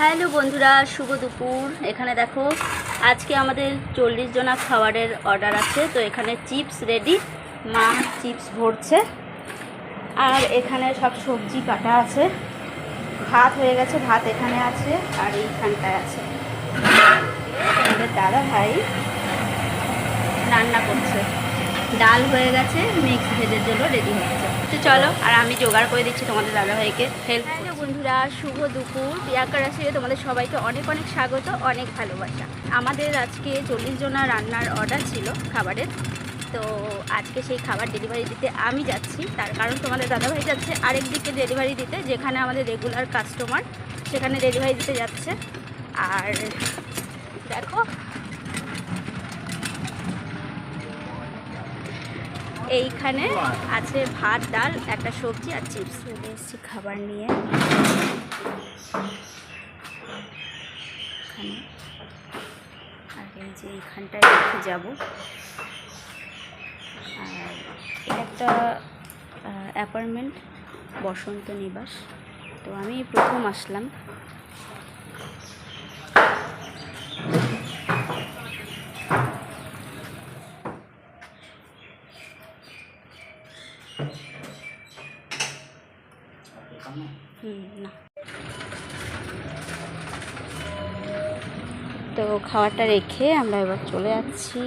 Hello বন্ধুরা, শুভ দুপুর। এখানে দেখো, আজকে আমাদের চল্লিশ জনা খাবারের অর্ডার আছে। তো এখানে চিপস রেডি মা চিপস ভরছে। আর এখানে সব সবজি কাটা আছে। ভাত হয়ে গেছে, ভাত এখানে আছে, আর এইখানটায় আছে। আমাদের দাদা ভাই ডাল হয়ে গেছে মিক্স ভেজের জন্য রেডি হচ্ছে তো চলো আর আমি জোগাড় করে দিচ্ছি তোমাদের দাদাভাইকে হেল্প হ্যালো বন্ধুরা শুভ দুপুর। প্রিয়াঙ্কা রাশিরে তোমাদের সবাইকে অনেক অনেক স্বাগত অনেক ভালোবাসা। আমাদের আজকে চল্লিশ জনা রান্নার অর্ডার ছিল খাবারের। তো আজকে সেই খাবার ডেলিভারি দিতে আমি যাচ্ছি। তার কারণ তোমাদের দাদাভাই যাচ্ছে আরেক দিকে ডেলিভারি দিতে যেখানে আমাদের রেগুলার কাস্টমার সেখানে ডেলিভারি দিতে যাচ্ছে। আর দেখো এইখানে আছে ভাত, ডাল, একটা সবজি আর চিপস। চলে এসেছি খাবার নিয়ে। এখানে। আর এই যে এইখানটায় রেখে যাব। আর একটা অ্যাপার্টমেন্ট, বসন্ত নিবাস। তো আমি প্রথম আসলাম। হুম না। তো খাবারটা রেখে আমরা এবার চলে যাচ্ছি।